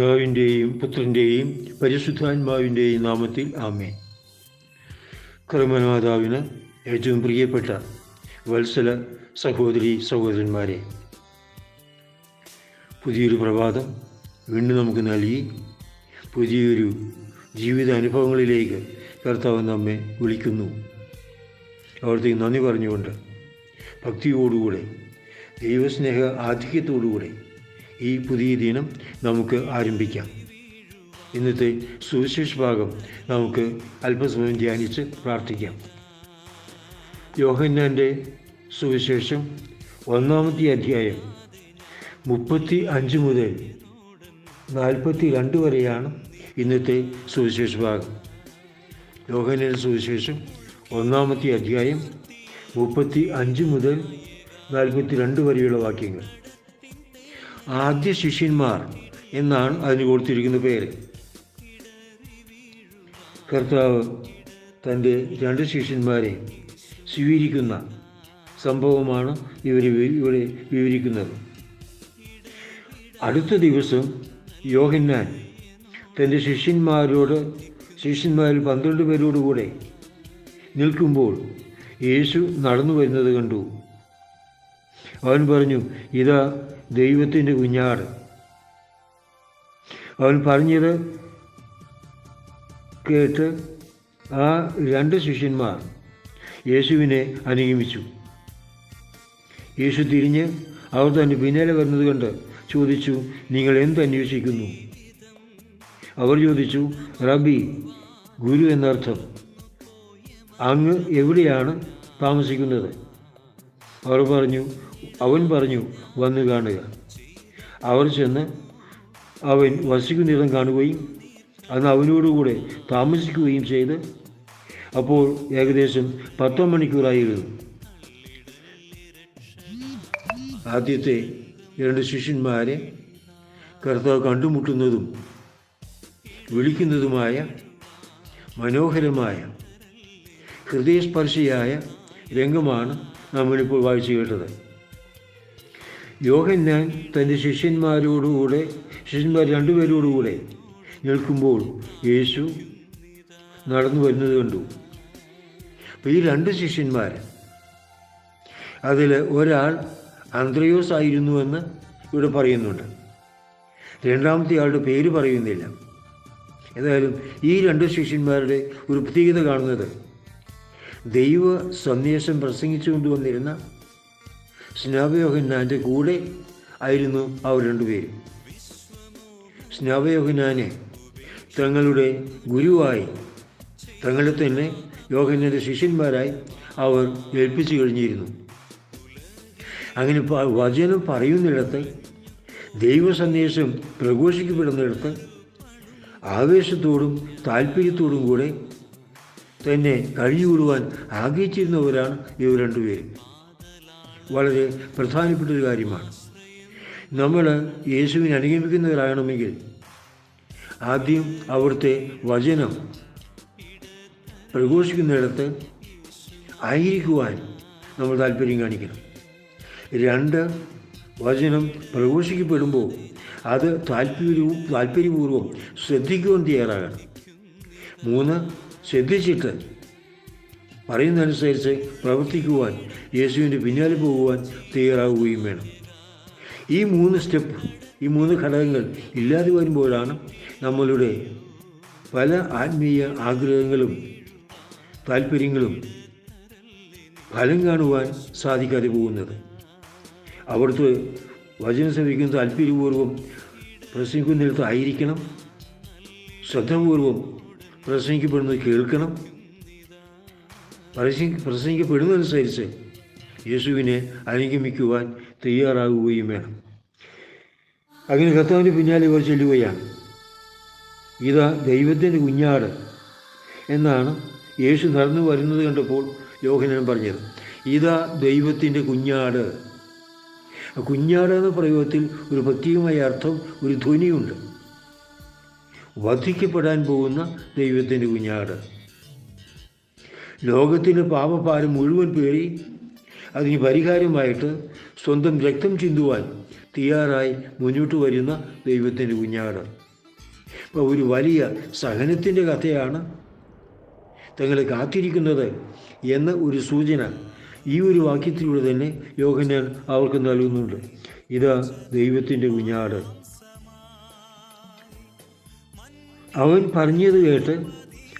പിതാവിന്റെയും പുത്രന്റെയും പരിശുദ്ധാത്മാവിന്റെയും നാമത്തിൽ ആമേ ക്രമനാഥാവിന് ഏറ്റവും പ്രിയപ്പെട്ട വത്സല സഹോദരി സഹോദരന്മാരെ പുതിയൊരു പ്രഭാതം വീണ്ടും നമുക്ക് നൽകി. പുതിയൊരു ജീവിത അനുഭവങ്ങളിലേക്ക് കർത്താവ് നമ്മെ വിളിക്കുന്നു. അവിടത്തേക്ക് നന്ദി പറഞ്ഞുകൊണ്ട് ഭക്തിയോടുകൂടെ ദൈവസ്നേഹ ആധിക്യത്തോടുകൂടെ ഈ പുതിയ ദിനം നമുക്ക് ആരംഭിക്കാം. ഇന്നത്തെ സുവിശേഷ ഭാഗം നമുക്ക് അല്പസമയം ധ്യാനിച്ച് പ്രാർത്ഥിക്കാം. യോഹന്നാന്റെ സുവിശേഷം ഒന്നാമത്തെ അധ്യായം മുപ്പത്തി അഞ്ച് മുതൽ നാൽപ്പത്തി രണ്ട് വരെയാണ് ഇന്നത്തെ സുവിശേഷ ഭാഗം. യോഹന്നാന്റെ സുവിശേഷം ഒന്നാമത്തെ അധ്യായം മുപ്പത്തി അഞ്ച് മുതൽ നാൽപ്പത്തി രണ്ട് വരെയുള്ള വാക്യങ്ങൾ. ആദ്യ ശിഷ്യന്മാർ എന്നാണ് അതിന് കൊടുത്തിരിക്കുന്ന പേര്. കർത്താവ് തന്റെ രണ്ട് ശിഷ്യന്മാരെ സ്വീകരിക്കുന്ന സംഭവമാണ് ഇവർ ഇവിടെ വിവരിക്കുന്നത്. അടുത്ത ദിവസം യോഹന്നാൻ തന്റെ ശിഷ്യന്മാരോട് ശിഷ്യന്മാരിൽ പന്ത്രണ്ട് പേരോടുകൂടെ നിൽക്കുമ്പോൾ യേശു നടന്നു വരുന്നത് കണ്ടു. അവൻ പറഞ്ഞു ഇതാ ദൈവത്തിന്റെ കുഞ്ഞാട്. അവൻ പറഞ്ഞത് കേട്ട് ആ രണ്ട് ശിഷ്യന്മാർ യേശുവിനെ അനുഗമിച്ചു. യേശു തിരിഞ്ഞ് അവർ തന്നെ പിന്നാലെ വരുന്നത് കണ്ട് ചോദിച്ചു നിങ്ങൾ എന്തന്വേഷിക്കുന്നു അവർ ചോദിച്ചു റബി ഗുരു എന്നർത്ഥം അങ്ങ് എവിടെയാണ് താമസിക്കുന്നത്? അവർ പറഞ്ഞു അവൻ പറഞ്ഞു വന്നു കാണുക. അവർ ചെന്ന് അവൻ വസിക്കുന്നിടം കാണുകയും അന്ന് അവനോടുകൂടെ താമസിക്കുകയും ചെയ്ത് അപ്പോൾ ഏകദേശം പത്തോ മണിക്കൂറായിരുന്നു ആദ്യത്തെ രണ്ട് ശിഷ്യന്മാരെ കർത്താവ് കണ്ടുമുട്ടുന്നതും വിളിക്കുന്നതുമായ മനോഹരമായ ഹൃദയസ്പർശിയായ രംഗമാണ് നമ്മളിപ്പോൾ വായിച്ചു കേട്ടത്. യോഹന്നാൻ തന്റെ ശിഷ്യന്മാരോടുകൂടെ ശിഷ്യന്മാർ രണ്ടുപേരോടുകൂടെ നിൽക്കുമ്പോൾ യേശു നടന്നു വരുന്നത് കണ്ടു. അപ്പോൾ ഈ രണ്ട് ശിഷ്യന്മാർ അതിൽ ഒരാൾ അന്ത്രയോസ് ആയിരുന്നുവെന്ന് ഇവിടെ പറയുന്നുണ്ട്. രണ്ടാമത്തെ ആളുടെ പേര് പറയുന്നില്ല. ഏതായാലും ഈ രണ്ട് ശിഷ്യന്മാരുടെ ഒരു പ്രത്യേകത കാണുന്നത് ദൈവ സന്ദേശം പ്രസംഗിച്ചു കൊണ്ടുവന്നിരുന്ന സ്നാപയോഹന്നാന്റെ കൂടെ ആയിരുന്നു അവർ രണ്ടുപേരും. സ്നാപയോഹന്നാനെ തങ്ങളുടെ ഗുരുവായി തങ്ങളെ തന്നെ യോഹന്നാന്റെ ശിഷ്യന്മാരായി അവർ ഏൽപ്പിച്ചു കഴിഞ്ഞിരുന്നു. അങ്ങനെ വചനം പറയുന്നിടത്ത് ദൈവ സന്ദേശം പ്രഘോഷിക്കപ്പെടുന്നിടത്ത് ആവേശത്തോടും താല്പര്യത്തോടും കൂടെ തന്നെ കഴിഞ്ഞുകൂടുവാൻ ആഗ്രഹിച്ചിരുന്നവരാണ് ഇവർ രണ്ടുപേരും. വളരെ പ്രധാനപ്പെട്ട ഒരു കാര്യമാണ്. നമ്മൾ യേശുവിനെ അനുഗമിക്കുന്നവരാകണമെങ്കിൽ ആദ്യം അവിടുത്തെ വചനം പ്രഘോഷിക്കുന്നിടത്ത് ആയിരിക്കുവാൻ നമ്മൾ താല്പര്യം കാണിക്കണം. രണ്ട് വചനം പ്രഘോഷിക്കപ്പെടുമ്പോൾ അത് താല്പര്യവും താല്പര്യപൂർവം ശ്രദ്ധിക്കുവാൻ തയ്യാറാകണം. മൂന്ന് ശ്രദ്ധിച്ചിട്ട് പറയുന്നതനുസരിച്ച് പ്രവർത്തിക്കുവാൻ യേശുവിന്റെ പിന്നാലെ പോകുവാൻ തയ്യാറാവുകയും വേണം. ഈ മൂന്ന് സ്റ്റെപ്പ് ഈ മൂന്ന് ഘടകങ്ങൾ ഇല്ലാതെ വരുമ്പോഴാണ് നമ്മളുടെ പല ആത്മീയ ആഗ്രഹങ്ങളും താല്പര്യങ്ങളും ഫലം കാണുവാൻ സാധിക്കാതെ പോകുന്നത്. അവിടുത്തെ വചനം ശ്രമിക്കുന്ന താല്പര്യപൂർവം പ്രസംഗിക്കുന്നിടത്ത് ആയിരിക്കണം. ശ്രദ്ധപൂർവം പ്രസംഗിക്കപ്പെടുന്നത് കേൾക്കണം. പ്രസംഗി പ്രസംഗിക്കപ്പെടുന്നതനുസരിച്ച് യേശുവിനെ അനുഗമിക്കുവാൻ തയ്യാറാകുകയും വേണം. അങ്ങനെ കർത്താവിന്റെ പിന്നാലെ ഇവർ ചെല്ലുകയാണ്. ഇതാ ദൈവത്തിന്റെ കുഞ്ഞാട് എന്നാണ് യേശു നടന്നു വരുന്നത് കണ്ടപ്പോൾ യോഹനൻ പറഞ്ഞത്. ഇതാ ദൈവത്തിന്റെ കുഞ്ഞാട്. കുഞ്ഞാട് എന്ന പ്രയോഗത്തിൽ ഒരു പ്രത്യേകമായ അർത്ഥം ഒരു ധ്വനിയുണ്ട്. വധിക്കപ്പെടാൻ പോകുന്ന ദൈവത്തിന്റെ കുഞ്ഞാട്. ലോകത്തിന്റെ പാപഭാരം മുഴുവൻ പേറി അതിന് പരിഹാരമായിട്ട് സ്വന്തം രക്തം ചിന്തുവാൻ തയ്യാറായി മുന്നോട്ട് വരുന്ന ദൈവത്തിന്റെ കുഞ്ഞാട്. അപ്പോൾ ഒരു വലിയ സഹനത്തിന്റെ കഥയാണ് തങ്ങളെ കാത്തിരിക്കുന്നത് എന്ന ഒരു സൂചന ഈ ഒരു വാക്യത്തിലൂടെ തന്നെ യോഹന്നാൻ അവർക്ക് നൽകുന്നുണ്ട്. ഇതാ ദൈവത്തിന്റെ കുഞ്ഞാട്. അവൻ പറഞ്ഞത് കേട്ട്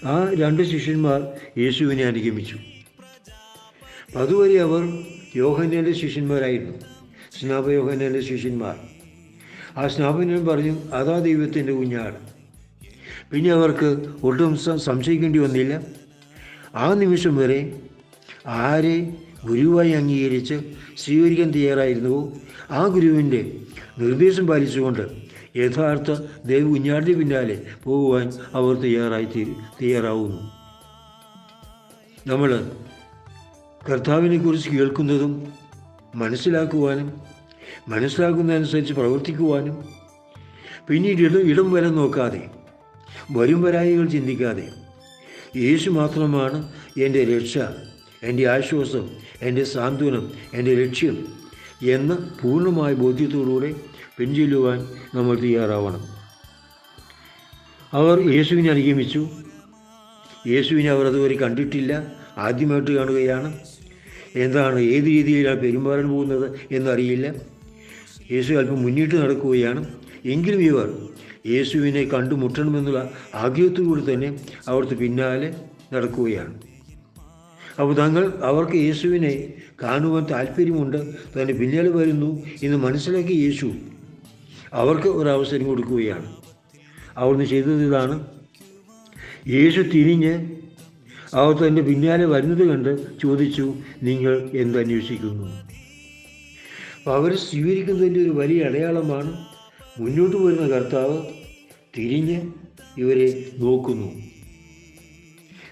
ആ രണ്ട് ശിഷ്യന്മാർ യേശുവിനെ അനുഗമിച്ചു. അതുവരെ അവർ യോഹന്നാന്റെ ശിഷ്യന്മാരായിരുന്നു. സ്നാപ യോഹന്നാന്റെ ശിഷ്യന്മാർ. ആ സ്നാപനം പറഞ്ഞു അതാ ദൈവത്തിന്റെ കുഞ്ഞാട്. പിന്നെ അവർക്ക് ഒട്ടും സംശയിക്കേണ്ടി വന്നില്ല. ആ നിമിഷം വരെ ആരെ ഗുരുവായി അംഗീകരിച്ച് സ്വീകരിക്കാൻ തയ്യാറായിരുന്നുവോ? ആ ഗുരുവിന്റെ നിർദ്ദേശം പാലിച്ചുകൊണ്ട് യഥാർത്ഥ ദേവി കുഞ്ഞാടിന്റെ പിന്നാലെ പോകുവാൻ അവർ തയ്യാറായി തയ്യാറാവുന്നു. നമ്മൾ കർത്താവിനെക്കുറിച്ച് കേൾക്കുന്നതും മനസ്സിലാക്കുവാനും മനസ്സിലാക്കുന്നതനുസരിച്ച് പ്രവർത്തിക്കുവാനും പിന്നീട് ഇടം ഇടം വരെ നോക്കാതെ വരും വരായികൾ ചിന്തിക്കാതെ യേശു മാത്രമാണ് എന്റെ രക്ഷ എന്റെ ആശ്വാസം എന്റെ സാന്ത്വനം എന്റെ ലക്ഷ്യം എന്ന പൂർണമായ ബോധ്യത്തോടുകൂടെ പിൻചൊല്ലുവാൻ നമ്മൾ തയ്യാറാവണം. അവർ യേശുവിനെ അനുഗമിച്ചു. യേശുവിനെ അവർ അതുവരെ കണ്ടിട്ടില്ല. ആദ്യമായിട്ട് കാണുകയാണ്. എന്താണ് ഏത് രീതിയിലാണ് പെരുമാറാൻ പോകുന്നത് എന്നറിയില്ല. യേശു അല്പം മുന്നിട്ട് നടക്കുകയാണ്. എങ്കിലും ഇവർ യേശുവിനെ കണ്ടുമുട്ടണമെന്നുള്ള ആഗ്രഹത്തോടുകൂടി തന്നെ അവിടുത്തെ പിന്നാലെ നടക്കുകയാണ്. അപ്പോൾ തങ്ങൾ അവർക്ക് യേശുവിനെ കാണുവാൻ താല്പര്യമുണ്ട് തന്നെ പിന്നാലെ വരുന്നു എന്ന് മനസ്സിലാക്കിയ യേശു അവർക്ക് ഒരു അവസരം കൊടുക്കുകയാണ്. അവിടുന്ന് ചെയ്തത് ഇതാണ്. യേശു തിരിഞ്ഞ് അവർ തന്റെ പിന്നാലെ വരുന്നത് കണ്ട് ചോദിച്ചു നിങ്ങൾ എന്തന്വേഷിക്കുന്നു അവർ സ്വീകരിക്കുന്നതിന്റെ ഒരു വലിയ അടയാളമാണ് മുന്നോട്ട് വരുന്ന കർത്താവ് തിരിഞ്ഞ് ഇവരെ നോക്കുന്നു.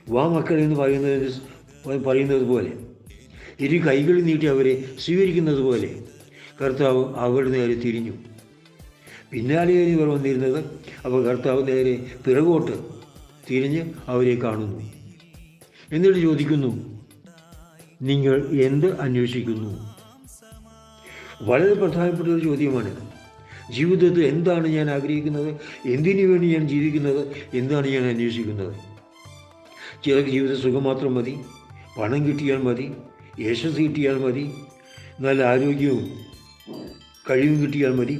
വാ മക്കൾ എന്ന് പറയുന്നത് പറയുന്നത് പോലെ ഇരു കൈകൾ നീട്ടി അവരെ സ്വീകരിക്കുന്നത് പോലെ കർത്താവ് അവരുടെ നേരെ തിരിഞ്ഞു. പിന്നാലെയാണ് ഇവർ വന്നിരുന്നത് അപ്പോൾ കർത്താവ് നേരെ പിറകോട്ട് തിരിഞ്ഞ് അവരെ കാണുന്നു. എന്നിട്ട് ചോദിക്കുന്നു നിങ്ങൾ എന്ത് അന്വേഷിക്കുന്നു? വളരെ പ്രധാനപ്പെട്ട ഒരു ചോദ്യമാണിത് ജീവിതത്തിൽ എന്താണ് ഞാൻ ആഗ്രഹിക്കുന്നത്? എന്തിനു വേണ്ടി ഞാൻ ജീവിക്കുന്നത്? എന്താണ് ഞാൻ അന്വേഷിക്കുന്നത്? ചിലർക്ക് ജീവിത സുഖം മാത്രം മതി പണം കിട്ടിയാൽ മതി യശസ് കിട്ടിയാൽ മതി നല്ല ആരോഗ്യവും കഴിവും കിട്ടിയാൽ മതി.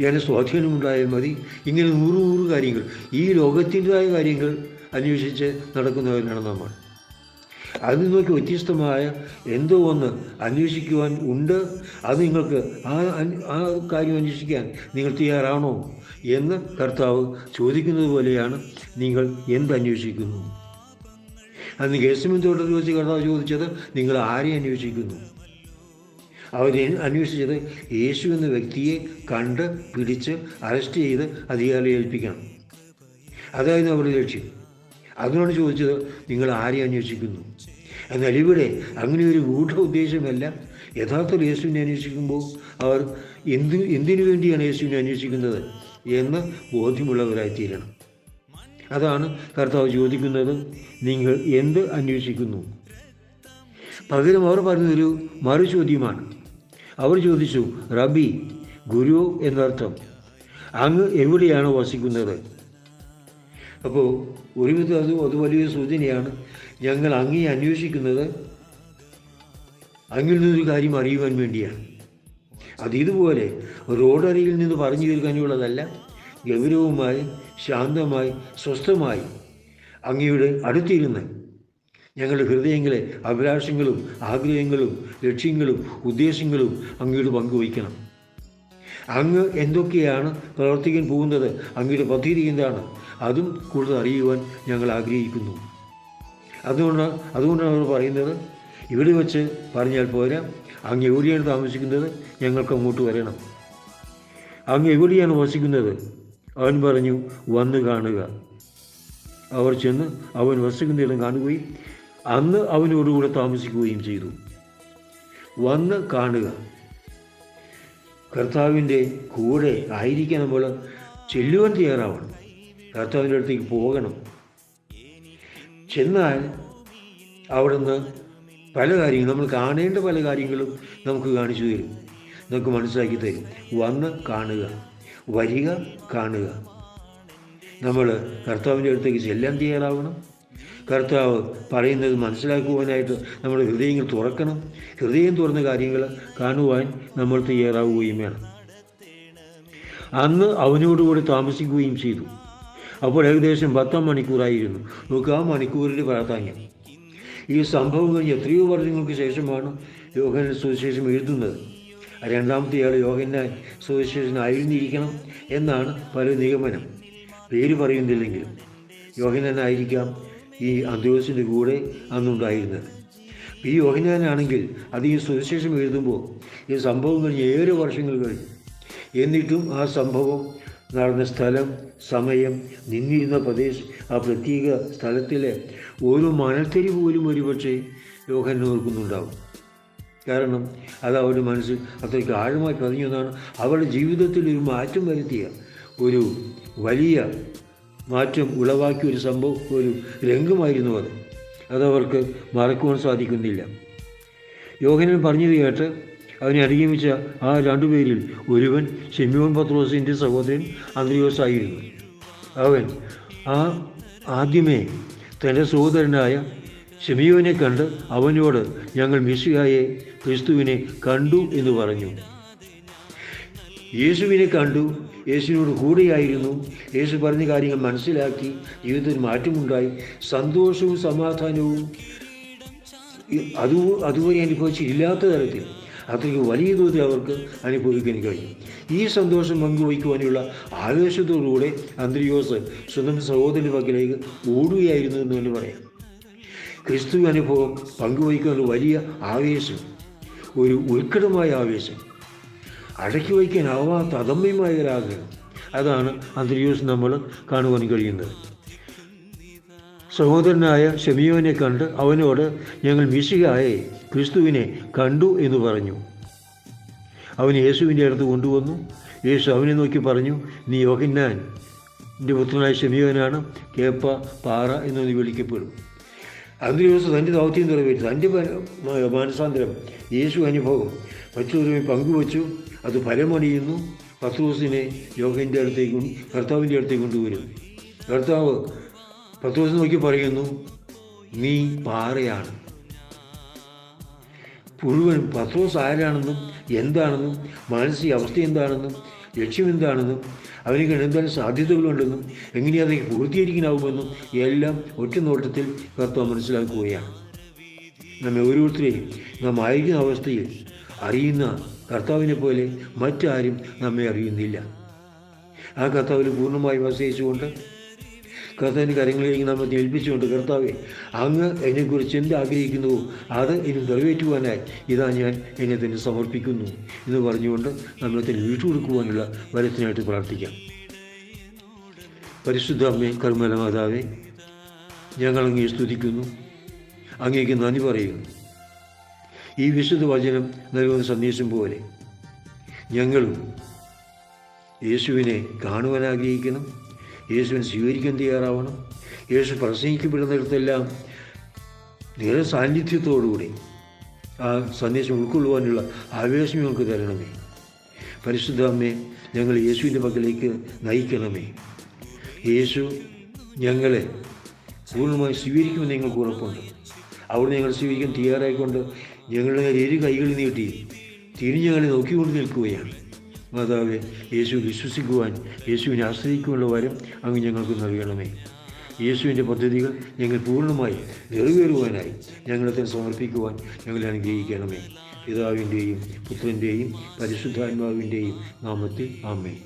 ഞാൻ സ്വാധീനമുണ്ടായാൽ മതി. ഇങ്ങനെ നൂറ് നൂറ് കാര്യങ്ങൾ ഈ ലോകത്തിന്റെതായ കാര്യങ്ങൾ അന്വേഷിച്ച് നടക്കുന്നവരാണ് നമ്മൾ. അതിൽ നിന്നൊക്കെ വ്യത്യസ്തമായ എന്തോ ഒന്ന് അന്വേഷിക്കുവാൻ ഉണ്ട്. അത് നിങ്ങൾക്ക് ആ ആ കാര്യം അന്വേഷിക്കാൻ നിങ്ങൾ തയ്യാറാണോ എന്ന് കർത്താവ് ചോദിക്കുന്നത് പോലെയാണ് നിങ്ങൾ എന്തന്വേഷിക്കുന്നു അന്ന് ഗേസമിൻ തോട്ടത്തിൽ വെച്ച് കർത്താവ് ചോദിച്ചത് നിങ്ങൾ ആരെ അന്വേഷിക്കുന്നു? അവർ അന്വേഷിച്ചത് യേശു എന്ന വ്യക്തിയെ കണ്ട് പിടിച്ച് അറസ്റ്റ് ചെയ്ത് അധികാരം ഏൽപ്പിക്കണം. അതായിരുന്നു അവരുടെ ലക്ഷ്യം. അതിനോട് ചോദിച്ചത് നിങ്ങൾ ആരെ അന്വേഷിക്കുന്നു? എന്നാൽ ഇവിടെ അങ്ങനെ ഒരു ഗൂഢ ഉദ്ദേശമല്ല. യഥാർത്ഥ യേശുവിനെ അന്വേഷിക്കുമ്പോൾ അവർ എന്ത് എന്തിനു വേണ്ടിയാണ് യേശുവിനെ അന്വേഷിക്കുന്നത് എന്ന് ബോധ്യമുള്ളവരായിത്തീരണം. അതാണ് കർത്താവ് ചോദിക്കുന്നത് നിങ്ങൾ എന്ത് അന്വേഷിക്കുന്നു? പകരം അവർ പറഞ്ഞൊരു മറു ചോദ്യമാണ് അവർ ചോദിച്ചു റബി ഗുരു എന്നർത്ഥം. അങ്ങ് എവിടെയാണ് വസിക്കുന്നത്? അപ്പോൾ ഒരു വിധം അത് അത് വലിയൊരു സൂചനയാണ്. ഞങ്ങൾ അങ്ങേ അന്വേഷിക്കുന്നത് അങ്ങിൽ നിന്നൊരു കാര്യം അറിയുവാൻ വേണ്ടിയാണ്. അത് ഇതുപോലെ റോഡരികിൽ നിന്ന് പറഞ്ഞു തീർക്കാനുള്ളതല്ല ഗൗരവമായി ശാന്തമായി സ്വസ്ഥമായി അങ്ങയുടെ അടുത്തിരുന്ന് ഞങ്ങളുടെ ഹൃദയങ്ങളെ അഭിലാഷങ്ങളും ആഗ്രഹങ്ങളും ലക്ഷ്യങ്ങളും ഉദ്ദേശങ്ങളും അങ്ങയോട് പങ്കുവയ്ക്കണം. അങ്ങ് എന്തൊക്കെയാണ് പ്രവർത്തിക്കാൻ പോകുന്നത്? അങ്ങയുടെ പദ്ധതി എന്താണ്? അതും കൂടുതൽ അറിയുവാൻ ഞങ്ങൾ ആഗ്രഹിക്കുന്നു. അതുകൊണ്ട് അതുകൊണ്ടാണ് അവർ പറയുന്നത് ഇവിടെ വെച്ച് പറഞ്ഞാൽ പോരാ. അങ്ങ് എവിടെയാണ് താമസിക്കുന്നത്? ഞങ്ങൾക്ക് അങ്ങോട്ട് വരണം. അങ്ങ് എവിടെയാണ് വസിക്കുന്നത്? അവൻ പറഞ്ഞു വന്ന് കാണുക. അവർ ചെന്ന് അവൻ വസിക്കുന്നിടം കാണുകയും അന്ന് അവനോടുകൂടെ താമസിക്കുകയും ചെയ്തു. വന്ന് കാണുക. കർത്താവിന്റെ കൂടെ ആയിരിക്കാൻ നമ്മൾ ചെല്ലുവാൻ തയ്യാറാവണം. കർത്താവിന്റെ അടുത്തേക്ക് പോകണം. ചെന്നാൽ അവിടുന്ന് പല കാര്യങ്ങളും നമ്മൾ കാണേണ്ട പല കാര്യങ്ങളും നമുക്ക് കാണിച്ചു തരും. നമുക്ക് മനസ്സിലാക്കി തരും. വന്ന് കാണുക. വരിക കാണുക. നമ്മൾ കർത്താവിന്റെ അടുത്തേക്ക് ചെല്ലാൻ തയ്യാറാവണം. കർത്താവ് പറയുന്നത് മനസ്സിലാക്കുവാനായിട്ട് നമ്മുടെ ഹൃദയങ്ങൾ തുറക്കണം. ഹൃദയം തുറന്ന കാര്യങ്ങൾ കാണുവാൻ നമ്മൾ തയ്യാറാവുകയും വേണം. അന്ന് അവനോടുകൂടി താമസിക്കുകയും ചെയ്തു. അപ്പോൾ ഏകദേശം പത്താം മണിക്കൂറായിരുന്നു. നമുക്ക് ആ മണിക്കൂറിന്റെ പ്രാധാന്യം. ഈ സംഭവം കഴിഞ്ഞ് എത്രയോ വർഷങ്ങൾക്ക് ശേഷമാണ് യോഹന സുവിശേഷം എഴുതുന്നത്. രണ്ടാമത്തെ ആൾ യോഹന്നാൻ സുവിശേഷൻ ആയിരുന്നിരിക്കണം എന്നാണ് പല നിഗമനം. പേര് പറയുന്നില്ലെങ്കിലും യോഹനാനായിരിക്കാം ഈ അന്തോസിന്റെ കൂടെ അന്നുണ്ടായിരുന്നത്. ഈ യോഹനാനാണെങ്കിൽ അത് ഈ സുവിശേഷം എഴുതുമ്പോൾ ഈ സംഭവം കഴിഞ്ഞ് ഏഴ് വർഷങ്ങൾ കഴിഞ്ഞു. എന്നിട്ടും ആ സംഭവം നടന്ന സ്ഥലം സമയം നിന്നിരുന്ന പ്രദേശം ആ പ്രത്യേക സ്ഥലത്തിലെ ഓരോ മണൽത്തരി പോലും ഒരുപക്ഷെ യോഹൻ ഓർക്കുന്നുണ്ടാവും. കാരണം അത് അവരുടെ മനസ്സിൽ അത്രയ്ക്ക് ആഴമായി പതിഞ്ഞതാണ് അവരുടെ ജീവിതത്തിൽ ഒരു മാറ്റം വരുത്തിയ ഒരു വലിയ മാറ്റം ഉളവാക്കിയ ഒരു സംഭവം ഒരു രംഗമായിരുന്നു അത്. അതവർക്ക് മറക്കുവാൻ സാധിക്കുന്നില്ല. യോഹനൻ പറഞ്ഞത് കേട്ട് അവനെ അനുഗമിച്ച ആ രണ്ടുപേരിൽ ഒരുവൻ ഷെമ്യോൻ പത്രോസിന്റെ സഹോദരൻ അന്ത്രയോസ് ആയിരുന്നു അവൻ ആ ആദ്യമേ തന്റെ സഹോദരനായ ഷെമിയോനെ കണ്ട് അവനോട് ഞങ്ങൾ മിശിഹായെ ക്രിസ്തുവിനെ കണ്ടു എന്ന് പറഞ്ഞു. യേശുവിനെ കണ്ടു യേശുവിനോട് കൂടെയായിരുന്നു. യേശു പറഞ്ഞ കാര്യങ്ങൾ മനസ്സിലാക്കി ജീവിതത്തിൽ മാറ്റമുണ്ടായി. സന്തോഷവും സമാധാനവും അത് അതുവരെ അനുഭവിച്ചില്ലാത്ത തരത്തിൽ അത്രയ്ക്ക് വലിയ തോതിൽ അവർക്ക് അനുഭവിക്കാൻ കഴിയും ഈ സന്തോഷം പങ്കുവയ്ക്കുവാനുള്ള ആവേശത്തോടുകൂടെ അന്ത്രിയോസ് സ്വന്തം സഹോദരന്റെ പക്കലേക്ക് ഓടുകയായിരുന്നു എന്ന് തന്നെ പറയാം. ക്രിസ്തു അനുഭവം പങ്കുവയ്ക്കാനുള്ള വലിയ ആവേശം ഒരു ഉത്കടമായ ആവേശം. അടക്കി വയ്ക്കാനാവാത്ത അദമ്യമായ ഒരാഗ്രഹം അതാണ് അന്ത്രിയോസ് നമ്മൾ കാണുവാൻ കഴിയുന്നത്. സഹോദരനായ ഷെമിയോനെ കണ്ട് അവനോട് ഞങ്ങൾ മിശികായെ ക്രിസ്തുവിനെ കണ്ടു എന്ന് പറഞ്ഞു. അവൻ യേശുവിന്റെ അടുത്ത് കൊണ്ടുവന്നു. യേശു അവനെ നോക്കി പറഞ്ഞു നീ യോഹന്നാൻ എന്റെ പുത്രനായ ഷെമിയോനാണ് കേപ്പ പാറ എന്ന് വിളിക്കപ്പെടും. അന്ന് ദിവസം തന്റെ ദൗത്യം നിറവേറ്റി തന്റെ മാനസാന്തരം യേശു അനുഭവം മറ്റുള്ളവരുമായി പങ്കുവച്ചു. അത് ഫലമണിയുന്നു പത്രോസിനെ യോഗന്റെ അടുത്തേക്ക് കർത്താവിന്റെ അടുത്തേക്ക് കൊണ്ടുവരും. കർത്താവ് പത്രോസ് നോക്കി പറയുന്നു നീ പാറയാണ്. മുഴുവൻ പത്രോസ് ആരാണെന്നും എന്താണെന്നും മാനസിക അവസ്ഥ എന്താണെന്നും ലക്ഷ്യം എന്താണെന്നും അവനിക്ക് എന്തെങ്കിലും സാധ്യതകളുണ്ടെന്നും എങ്ങനെ അതൊക്കെ പൂർത്തീകരിക്കാനാവുമെന്നും എല്ലാം ഒറ്റ നോട്ടത്തിൽ കർത്താവ് മനസ്സിലാക്കുകയാണ്. നമ്മെ ഓരോരുത്തരെയും നാം ആയിരിക്കുന്ന അവസ്ഥയിൽ അറിയുന്ന കർത്താവിനെ പോലെ മറ്റാരും നമ്മെ അറിയുന്നില്ല. ആ കർത്താവിൽ പൂർണമായി വസയിച്ചുകൊണ്ട് കർത്താവിന്റെ കാര്യങ്ങളിലേക്ക് നമ്മൾ ഏൽപ്പിച്ചുകൊണ്ട് കർത്താവെ അങ്ങ് എന്നെക്കുറിച്ച് എന്ത് ആഗ്രഹിക്കുന്നുവോ അത് ഇനി നിറവേറ്റുവാനായി ഇതാ ഞാൻ എന്നെ തന്നെ സമർപ്പിക്കുന്നു എന്ന് പറഞ്ഞുകൊണ്ട് നമ്മളെ തന്നെ വീട്ടുകൊടുക്കുവാനുള്ള വരത്തിനായിട്ട് പ്രാർത്ഥിക്കാം. പരിശുദ്ധ അമ്മേ കർമ്മല മാതാവേ ഞങ്ങൾ അങ്ങേ സ്തുതിക്കുന്നു. അങ്ങേക്ക് നന്ദി പറയുന്നു. ഈ വിശുദ്ധ വചനം നൽകുന്ന സന്ദേശം പോലെ ഞങ്ങളും യേശുവിനെ കാണുവാൻ ആഗ്രഹിക്കണം യേശുവിനെ സ്വീകരിക്കാൻ തയ്യാറാവണം. യേശു പ്രസംഗിക്കപ്പെടുന്നിടത്തെല്ലാം നിറ സാന്നിധ്യത്തോടുകൂടി ആ സന്ദേശം ഉൾക്കൊള്ളുവാനുള്ള ആവേശം ഞങ്ങൾക്ക് തരണമേ. പരിശുദ്ധ അമ്മേ ഞങ്ങൾ യേശുവിന്റെ പക്കലേക്ക് നയിക്കണമേ. യേശു ഞങ്ങളെ പൂർണമായി സ്വീകരിക്കുമെന്ന് നിങ്ങൾക്ക് ഉറപ്പുണ്ട്. അവിടെ ഞങ്ങൾ സ്വീകരിക്കാൻ തയ്യാറായിക്കൊണ്ട് ഞങ്ങളുടെ ഇരു കൈകളിൽ നീട്ടി തിരിഞ്ഞ് ഞങ്ങളെ നോക്കിക്കൊണ്ട് നിൽക്കുകയാണ്. മാതാവെ യേശു വിശ്വസിക്കുവാൻ യേശുവിനെ ആശ്രയിക്കുവാനുള്ള വരം അങ്ങ് ഞങ്ങൾക്ക് നൽകണമേ. യേശുവിന്റെ പദ്ധതികൾ ഞങ്ങൾ പൂർണമായി നിറവേറുവാനായി ഞങ്ങളെ തന്നെ സമർപ്പിക്കുവാൻ ഞങ്ങളെ അനുഗ്രഹിക്കണമേ. പിതാവിന്റെയും പുത്രന്റെയും പരിശുദ്ധാത്മാവിന്റെയും നാമത്തിൽ ആമേ